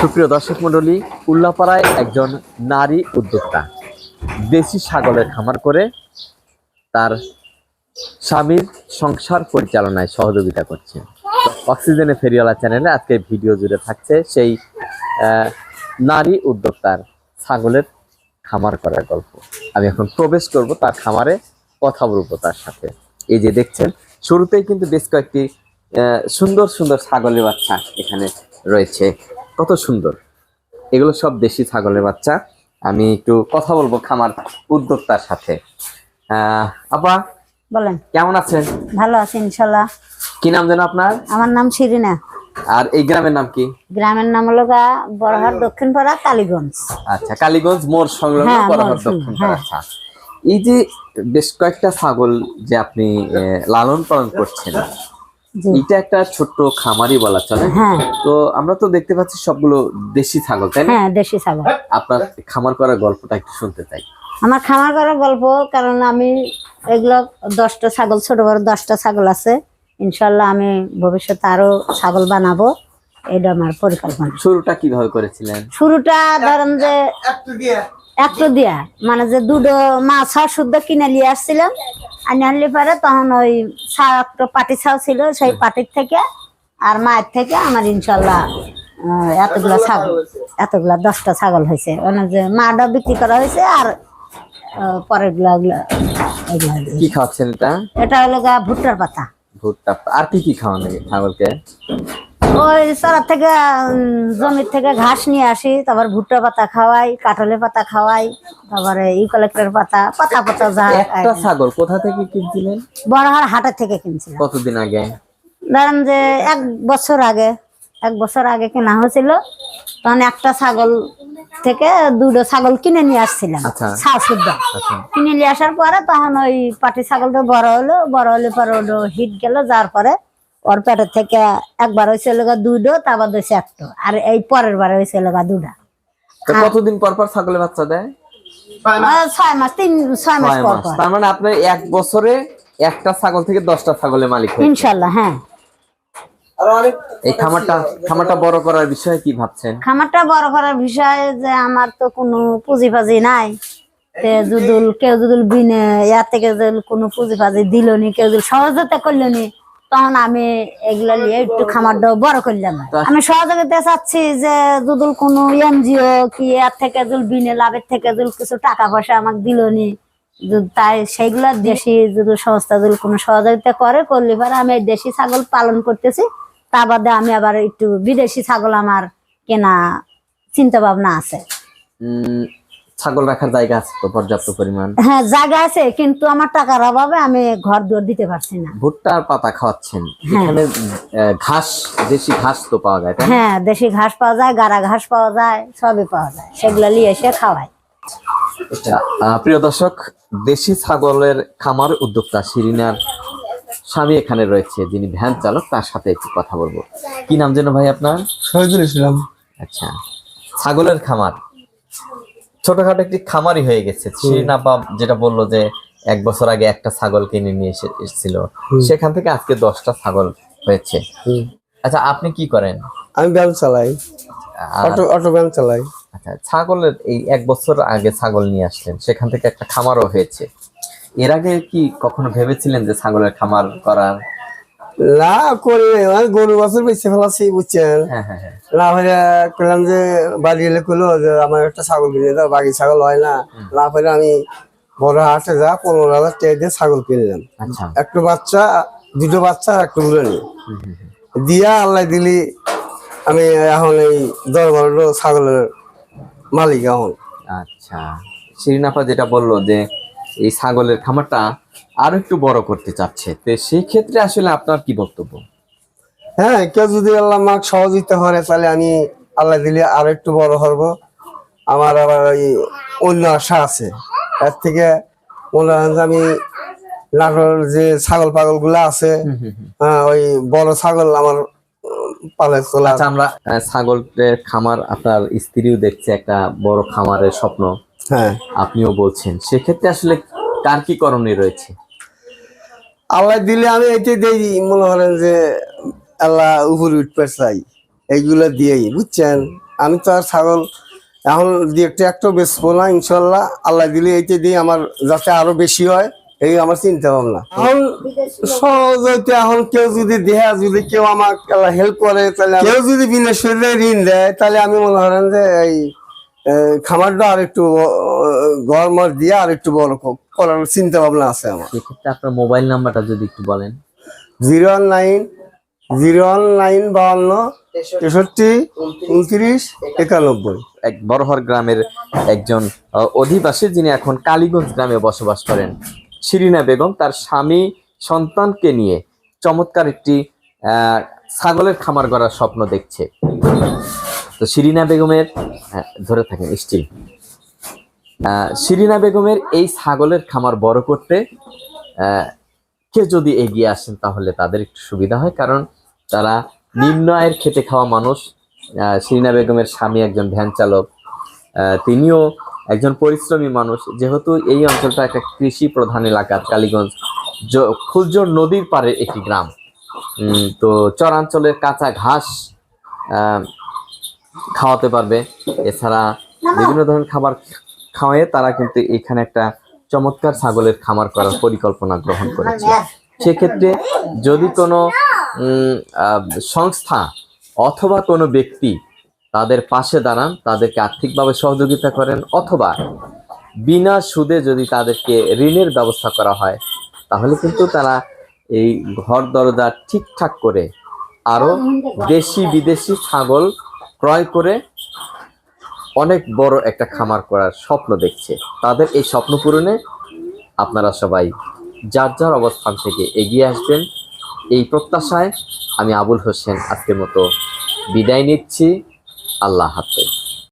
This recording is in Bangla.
সুপ্রিয় দর্শক মণ্ডলী, উল্লাপাড়ায় একজন নারী উদ্যোক্তা, দেশি ছাগলের খামার করে তার স্বামীর সংসার পরিচালনায় সহযোগিতা করছে। অক্সিজেনে ফেরিওয়ালা চ্যানেলে আজকে ভিডিও জুড়ে থাকছে সেই নারী উদ্যোক্তার ছাগলের খামার করার গল্প। আমি এখন প্রবেশ করব তার খামারে, কথা বলব তার সাথে। এই যে দেখছেন, শুরুতেই কিন্তু বেশ কয়েকটি সুন্দর সুন্দর ছাগলের বাচ্চা এখানে রয়েছে। কত সুন্দর। এগুলো সব দেশি ছাগলের বাচ্চা। আমি একটু কথা বলব খামার উদ্যোক্তার সাথে। আপা বলেন। কেমন আছেন? ভালো আছি ইনশাল্লাহ। কি নাম যেন আপনার? আমার নাম শিরিনা। আর এই গ্রামের নাম কি? গ্রামের নাম হলো গা বড়হাট দক্ষিণ পাড়া কালীগঞ্জ। আচ্ছা কালীগঞ্জ মোড় সংলগ্ন হ্যাঁ, বরাবর মোড় দক্ষিণ হ্যাঁ। আচ্ছা এই যে বেশ কয়েকটা ছাগল যে আপনি লালন পালন করছেন এটা একটা ছোট্ট খামারই বলা চলে। হ্যাঁ। তো আমরা তো দেখতে পাচ্ছি সবগুলো দেশি ছাগল তাই না? হ্যাঁ দেশি ছাগল। আপনার খামার করার গল্পটা একটু শুনতে চাই। আমার খামার করার গল্প কারণ আমি এগুলো দশটা ছাগল ছোট বড় দশটা ছাগল আছে। ইনশাল্লাহ আমি ভবিষ্যতে আরও ছাগল বানাবো। এটা আমার পরিকল্পনা। শুরুটা কীভাবে করেছিলেন? শুরুটা ধরেন যে একটু দিয়া। মানে যে দুটো মাছ আর শুদ্ধ কিনে নিয়ে আসছিলাম আর আনলে পরে তখন ওই একটা পাটি ছাও ছিল সেই পাটির থেকে আর মায়ের থেকে আমার ইনশাল্লাহ এতগুলা ছাগল এতগুলা দশটা ছাগল হয়েছে। মানে যে মাটা বিক্রি করা হয়েছে আর পরেরগুলা কি খাওয়াচ্ছেন এটা? এটা হলো গা ভুট্টার পাতা। ভুট্টা আর কি কি খাওয়ান ছাগলকে? ওই চড়ার থেকে জমির থেকে ঘাস নিয়ে আসি তারপর ভুট্টা পাতা খাওয়াই কাঠলের পাতা খাওয়াই তারপরে ইউকালেক্টর পাতা পাতা পাতা যা একটা ছাগল কোথা থেকে কিনছিলেন? বড়হার হাটের থেকে কিনছিলাম। কতদিন আগে? ধরেন যে এক বছর আগে এক বছর আগে কেনা হয়েছিল তখন একটা ছাগল থেকে দুটো ছাগল কিনে নিয়ে আসছিলাম আচ্ছা। ছাও আচ্ছা। কিনে নিয়ে আসার পরে তখন ওই পাটি ছাগলটা বড় হলো বড় হলে পরে ওটা হিট গেল যার পরে ওর পেটের থেকে একবার হয়েছে লগা দুটো তারপর হয়েছে একটা। আর এই পরের বার হয়েছে লগা দুটা কতদিন পর পর ছাগলের বাচ্চা দেয়? ছয় মাস। তিন ছয় মাস পর তার মানে আপনার এক বছরে একটা ছাগল থেকে দশটা ছাগলের মালিক ইনশাল্লাহ হ্যাঁ। এই খামারটা খামারটা বড় করার বিষয়ে কি ভাবছেন? খামারটা বড় করার বিষয় যে আমার তো কোনো পুঁজি পাজি নাই। তে যদুল কেউ যদুল বিনে ইয়ার থেকে যদি কোনো পুঁজি পাজি দিল নি কেউ যদি সহযোগিতা করল নি তখন আমি এগুলা নিয়ে একটু খামারটা বড় করলাম। আমি সহযোগিতা চাচ্ছি যে যদুল কোনো এনজিও কি এর থেকে যদি বিনে লাভের থেকে যদি কিছু টাকা পয়সা আমাকে দিল নি তাই সেইগুলা দেশি যদি সংস্থা যদি কোনো সহযোগিতা করে করলে পরে আমি এই দেশি ছাগল পালন করতেছি। তা বাদে আমি আবার একটু বিদেশি ছাগল আমার কেনা চিন্তা ভাবনা আছে ছাগল রাখার জায়গা আছে তো পর্যাপ্ত পরিমাণ? হ্যাঁ জায়গা আছে কিন্তু আমার টাকার অভাবে আমি ঘর দুয়ার দিতে পারছি না। ভুট্টার পাতা খাওয়াচ্ছেন। এখানে আহ, ঘাস দেশি ঘাস তো পাওয়া যায় তাই হ্যাঁ দেশি ঘাস পাওয়া যায় গাড়া ঘাস পাওয়া যায় সবই পাওয়া যায়। সেগুলা নিয়ে এসে খাওয়াই। আচ্ছা, প্রিয় দর্শক দেশি ছাগলের খামার উদ্যোক্তা শিরিনার স্বামী এখানে রয়েছে যিনি ভ্যান চালক তার সাথে একটু কথা বলব। কি নাম যেন ভাই আপনার? শহীদুল ইসলাম। আচ্ছা ছাগলের খামার। ছোটখাটো একটি খামারই হয়ে গেছে। শিরিন আপা যেটা বলল যে এক বছর আগে একটা ছাগল কিনে নিয়ে এসে এসেছিল। সেখান থেকে আজকে দশটা ছাগল হয়েছে। আচ্ছা আপনি কি করেন? আমি ব্যায়াম চালাই। অটো অটো ব্যায়াম চালাই। আচ্ছা ছাগলের এই এক বছর আগে ছাগল নিয়ে আসলেন সেখান থেকে একটা খামারও হয়েছে। এর আগে কি কখনো ভেবেছিলেন যে ছাগলের খামার করার? করি আমি গরু বছর বেঁচে ফেলাছি বুঝছেন? হ্যাঁ হ্যাঁ হ্যাঁ। করলাম যে বাড়ি এলে করল যে আমার একটা ছাগল কিনে দাও বাকি ছাগল হয় না। আমি বড় হাটে যা পনেরো হাজার টাকা দিয়ে ছাগল কিনলাম। আচ্ছা। একটা বাচ্চা দুটো বাচ্চা একটা উড়ানি। দিয়া আল্লাহ দিলি আমি এখন এই দশ বারোটা ছাগলের মালিক এখন। আচ্ছা। শিরিন আপা যেটা বলল যে এই ছাগলের খামারটা আরও একটু বড় করতে চাচ্ছে। তো সেই ক্ষেত্রে আসলে আপনার কি বক্তব্য? হ্যাঁ কেউ যদি আল্লাহ আমাকে সহযোগিতা করে তাহলে আমি আল্লাহ দিলে আর একটু বড় হব আমার আবার ওই অন্য আশা আছে। এর থেকে মনে হয় যে আমি নাটোর যে ছাগল পাগলগুলা আছে হ্যাঁ ওই বড় ছাগল আমার পালে তোলা আচ্ছা আমরা ছাগলের খামার আপনার স্ত্রীও দেখছে একটা বড় খামারের স্বপ্ন। হ্যাঁ। আপনিও বলছেন। সেক্ষেত্রে আসলে কার কি করণীয় রয়েছে? আল্লাহ দিলে আমি এটাই দেই, মনে করেন যে আল্লাহ উপরে উঠতে চাই এইগুলো দিয়েই, বুঝছেন? আমি তো আর ছাগল, এখন দিয়ে একটু একটু বেচবো না, ইনশাল্লাহ আল্লাহ দিলে এইতে দিয়ে আমার যাতে আরও বেশি হয়, এই আমার চিন্তা ভাবনা এখন সহজ হইতে এখন কেউ যদি দেহা, যদি কেউ আমার হেল্প করে, তাহলে কেউ যদি বিনা শরীরে ঋণ দেয়, তাহলে আমি মনে করেন যে এই খামারটা আর একটু গরমর দিয়ে আর একটু বড় করার চিন্তা ভাবনা আছে আমার। সেক্ষেত্রে আপনার মোবাইল নাম্বারটা যদি একটু বলেন। Zero one nine zero one nine বাউন্ন তেষট্টি উনত্রিশ একানব্বই। এক বড়হর গ্রামের একজন অধিবাসী যিনি এখন কালীগঞ্জ গ্রামে বসবাস করেন শিরিনা বেগম তার স্বামী সন্তানকে নিয়ে চমৎকার একটি ছাগলের খামার করার স্বপ্ন দেখছে। তো শিরিনা বেগমের হ্যাঁ, ধরে থাকেন স্টিল শিরিনা বেগমের এই ছাগলের খামার বড় করতে কে যদি এগিয়ে আসেন তাহলে তাদের একটু সুবিধা হয় কারণ তারা নিম্ন আয়ের খেতে খাওয়া মানুষ। শিরিনা বেগমের স্বামী একজন ভ্যান চালক তিনিও একজন পরিশ্রমী মানুষ। যেহেতু এই অঞ্চলটা একটা কৃষি প্রধান এলাকা কালীগঞ্জ ফুলজোর নদীর পাড়ে একটি গ্রাম। তো চরাঞ্চলের কাঁচা ঘাস খাওয়াতে পারবে। এছাড়া বিভিন্ন ধরনের খাবার খাওয়ায়ে তারা কিন্তু এখানে একটা চমৎকার ছাগলের খামার করার পরিকল্পনা গ্রহণ করেছে। সেক্ষেত্রে যদি কোনো সংস্থা অথবা কোনো ব্যক্তি তাদের পাশে দাঁড়ান তাদেরকে আর্থিকভাবে সহযোগিতা করেন অথবা বিনা সুদে যদি তাদেরকে ঋণের ব্যবস্থা করা হয় তাহলে কিন্তু তারা এই ঘর দরজা ঠিকঠাক করে আরও দেশি বিদেশি ছাগল ক্রয় করে অনেক বড় একটা খামার করার স্বপ্ন দেখছে। তাদের এই স্বপ্ন পূরণে আপনারা সবাই যার যার অবস্থান থেকে এগিয়ে আসবেন। এই প্রত্যাশায় আমি আবুল হোসেন আজকের মতো বিদায় নিচ্ছি। আল্লাহ হাফেজ।